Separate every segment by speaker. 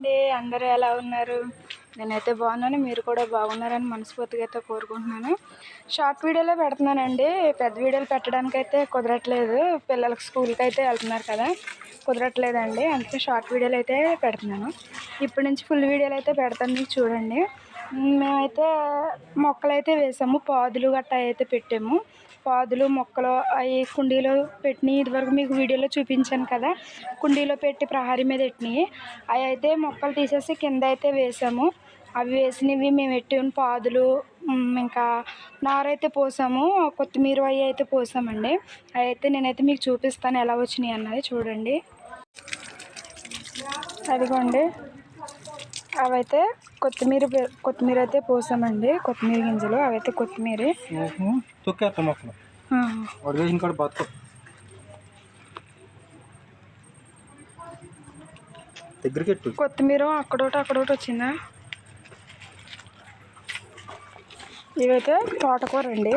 Speaker 1: అండి అందరూ ఎలా ఉన్నారు? నేనైతే బాగున్నాను మీరు కూడా బాగున్నారని మనస్ఫూర్తిగా అయితే కోరుకుంటున్నాను. షార్ట్ వీడియోలో పెడుతున్నానండి. పెద్ద వీడియోలు పెట్టడానికి అయితే కుదరట్లేదు. పిల్లలకి స్కూల్కి అయితే వెళ్తున్నారు కదా కుదరట్లేదండి. అందుకే షార్ట్ వీడియోలు అయితే పెడుతున్నాను. ఇప్పటి నుంచి ఫుల్ వీడియోలు అయితే పెడతాను మీకు చూడండి. మేమైతే మొక్కలు అయితే వేసాము పాదులు గట్టా అయితే పెట్టాము. పాదులు మొక్కలు అవి కుండీలో పెట్టినవి ఇదివరకు మీకు వీడియోలో చూపించాను కదా కుండీలో పెట్టి ప్రహరీ మీద పెట్టినవి అవి అయితే మొక్కలు తీసేసి కింద అయితే వేసాము. అవి వేసినవి మేము పెట్టిన పాదులు ఇంకా నారైతే పోసాము కొత్తిమీర అవి అయితే పోసామండి. అవి అయితే నేనైతే మీకు చూపిస్తాను ఎలా వచ్చినాయి అన్నది చూడండి. అదిగోండి. అవైతే కొత్తిమీర కొత్తిమీర అయితే పోసామండి. కొత్తిమీర గింజలు అవైతే కొత్తిమీర.
Speaker 2: తొక్కేస్తాం వాడు వేసిన కాడ బతుకు. దగ్గరికి
Speaker 1: కొత్తిమీర అక్కడోటి అక్కడోటి వచ్చిందా? ఇవైతే తోటకూర అండి.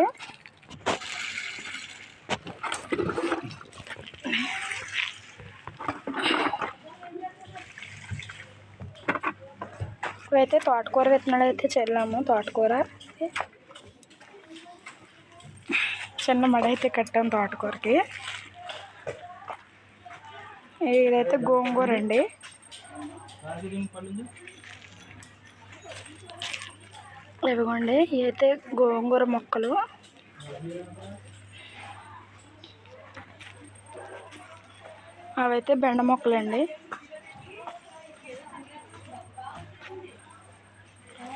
Speaker 1: ఇవైతే తోటకూర విత్తనాలు అయితే చల్లాము. తోటకూర. చిన్న మడ అయితే కట్టాం తోటకూరకి. ఇదైతే గోంగూర అండి. ఇదిగోండి ఇవైతే గోంగూర మొక్కలు. అవైతే బెండ మొక్కలండి.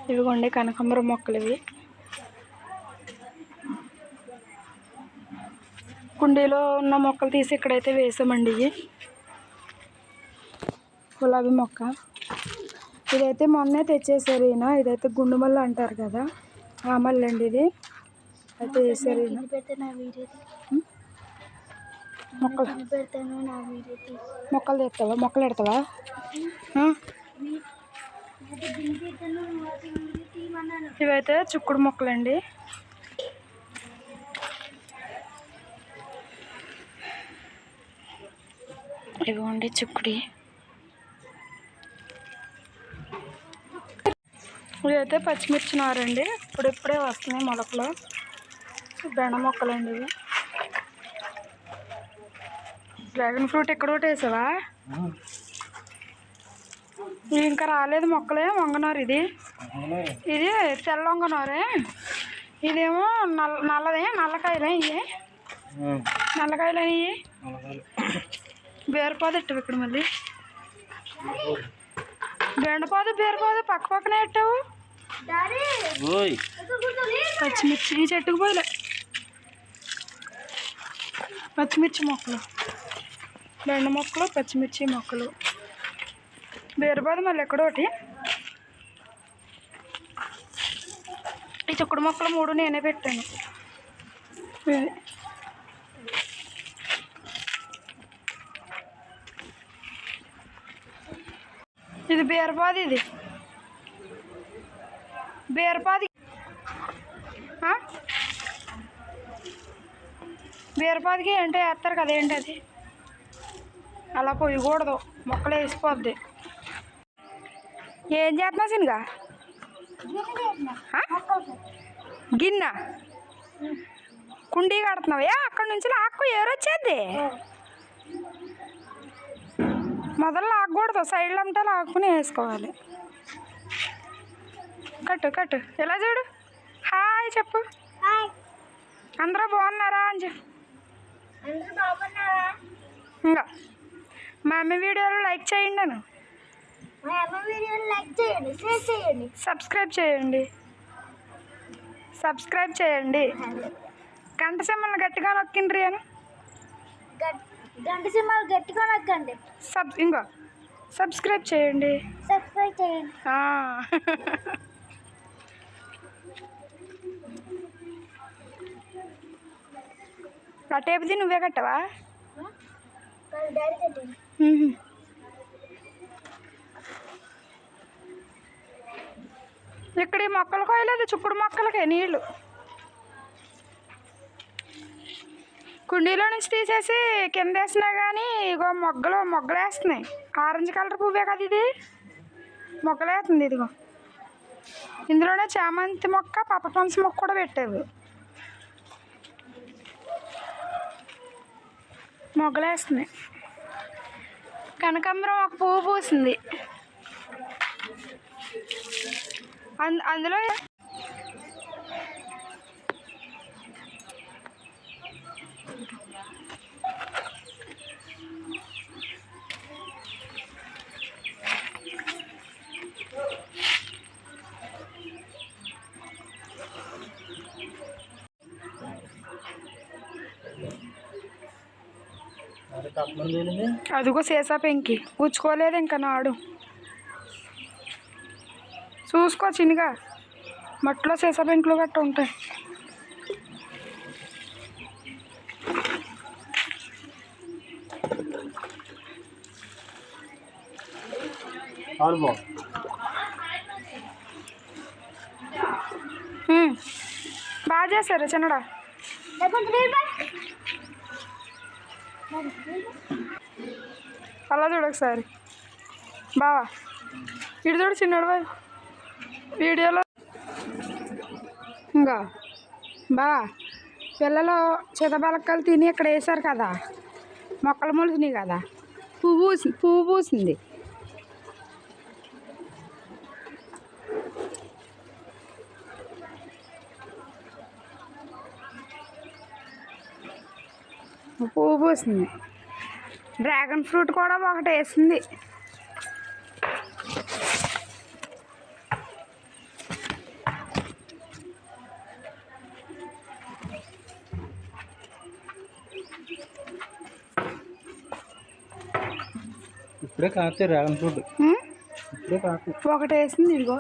Speaker 1: ఇవిగోండి కనకాంబరం మొక్కలు ఇవి కుండీలో ఉన్న మొక్కలు తీసి ఇక్కడైతే వేసామండి ఇవి. గులాబీ మొక్క. ఇదైతే మొన్నే తెచ్చేసారు ఈయన. ఇదైతే గుండు మల్లి అంటారు కదా ఆ మల్లి అండి ఇది. అయితే వేసారు ఈయన. మొక్కలు. మొక్కలు తెస్తావా మొక్కలు పెడతావా? ఇవైతే చుక్కుడు మొక్కలండి. ఇవ్వండి చుక్కుడి. ఇదైతే పచ్చిమిర్చి నారండి. ఇప్పుడిప్పుడే వస్తున్నాయి మొలకలు. బెండ మొక్కలండి ఇవి. డ్రాగన్ ఫ్రూట్ ఎక్కడ ఒకటి వేసావా? ఇంకా రాలేదు మొక్కలే వంగనారు ఇది. ఇది తెల్ల వంగనారే. ఇదేమో నల్ల నల్లదే నల్లకాయలే ఇవి నల్లకాయలే ఇవి బీరపాదు ఎట్టావు ఇక్కడ మళ్ళీ. బెండపాదు బీరపాదు పక్క పక్కనే ఎట్టావు
Speaker 2: ఓయ్.
Speaker 1: పచ్చిమిర్చి ఈ చెట్టుకు పోయలే. పచ్చిమిర్చి మొక్కలు. బెండ మొక్కలు పచ్చిమిర్చి మొక్కలు. బీరబాదు మళ్ళీ ఎక్కడోటి ఈ చుక్కుడు మొక్కలు మూడు నేనే పెట్టాను. ఇది బీరబాది ఇది. బీరబాది ఆ? బీరపాదికి ఏంటో వేస్తారు కదా ఏంటి అది? అలా పోయకూడదు. మొక్కలు వేసిపోద్ది. ఏం చేస్తున్నావు సినిగా గిన్నె. కుండీ కడుతున్నావు. అక్కడ నుంచి లాక్కు ఏరొచ్చేద్ది మొదలు లాక్కూడదు సైడ్లో ఉంటే లాక్కుని వేసుకోవాలి. కట్టు కట్టు. ఇలా చూడు? హాయ్ చెప్పు. అందరూ బాగున్నారా అని చెప్పు. ఇంకా. మా అమ్మ వీడియోలు లైక్ చేయండి అను.
Speaker 3: మా అమ్మ వీడియోని లైక్ చేయండి షేర్ చేయండి.
Speaker 1: సబ్స్క్రైబ్ చేయండి. సబ్స్క్రైబ్ చేయండి. గంట సింహలు గట్టిగా నొక్కిండ్రి అని.
Speaker 3: గట్- సింహాలు గట్టిగా నొక్కండి.
Speaker 1: సబ్ ఇంకో. సబ్స్క్రైబ్ చేయండి.
Speaker 3: సబ్స్క్రైబ్ చేయండి.
Speaker 1: ఆ. టేపుది నువ్వే కట్టవా?
Speaker 3: కట్టండి.
Speaker 1: ఇక్కడ ఈ మొక్కలు కోయలేదు చుక్కుడు మొక్కలకే నీళ్ళు కుండీలో నుంచి తీసేసి కింద వేసినా కానీ ఇగో మొగ్గలు మొగ్గలు వేస్తున్నాయి. ఆరెంజ్ కలర్ పువ్వే కదా ఇది? మొగ్గలేస్తుంది ఇదిగో. ఇందులోనే చామంతి మొక్క పప్పపంచ మొక్క కూడా పెట్టావు మొగ్గలేస్తున్నాయి కనకాంబరం ఒక పువ్వు పూసింది. అందులో అదిగో సీసా పెంకి పుచ్చుకోలేదు ఇంకా నాడు. చూసుకో చిన్నగా. మట్టిలో సీసా బెంకులు గట్ట ఉంటాయి బాగా చేశారు చిన్నడా. అలా చూడు ఒకసారి. బావా. ఇటు చూడు చిన్నడు బాయ్. వీడియోలో ఇంకా బా పిల్లలు చితబలక్కలు తిని ఇక్కడ వేశారు కదా. మొక్కలు మొలిసినాయి కదా. పువ్వు పూసి పువ్వు పూసింది. పువ్వు పూసింది. డ్రాగన్ ఫ్రూట్ కూడా ఒకటి వేసింది.
Speaker 2: ఇప్పుడే కాస్తే రేగన్ ఫ్రూట్. ఇప్పుడే కాస్తే.
Speaker 1: ఒకటి వేసింది ఇదిగో